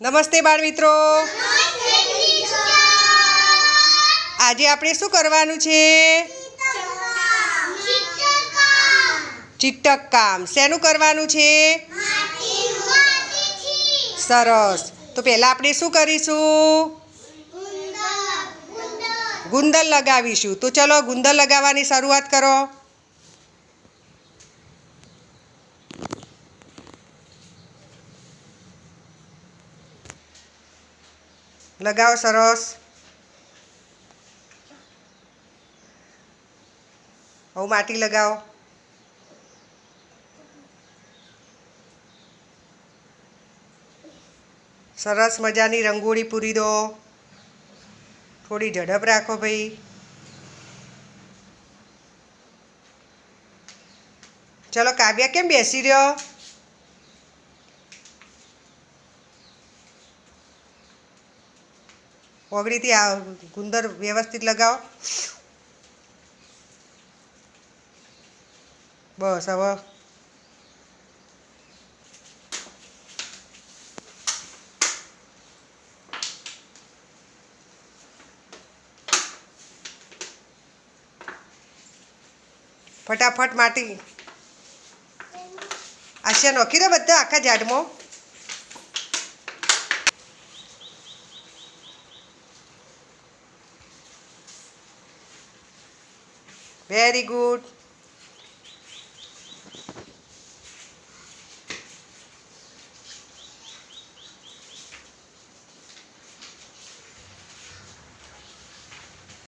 નમસ્તે બાળ મિત્રો આજે આપણે શું કરવાનું છે? ચિત્તક કામ શેનું કરવાનું છે? સરસ. તો પહેલાં આપણે શું કરીશું? ગુંદર લગાવીશું. તો ચલો ગુંદર લગાવવાની શરૂઆત કરો. લગાવો સરસ હવે માટી લગાવો સરસ મજાની રંગોળી પૂરી દો થોડી ઝડપ રાખો ભાઈ. ચલો, કાવ્યા કેમ બેસી રહ્યો? ઓગળીથી આ ગુંદર વ્યવસ્થિત લગાવો. બસ હવે ફટાફટ માટી. આશિયા નોખી દો બધા આખા ઝાડમાં? very good.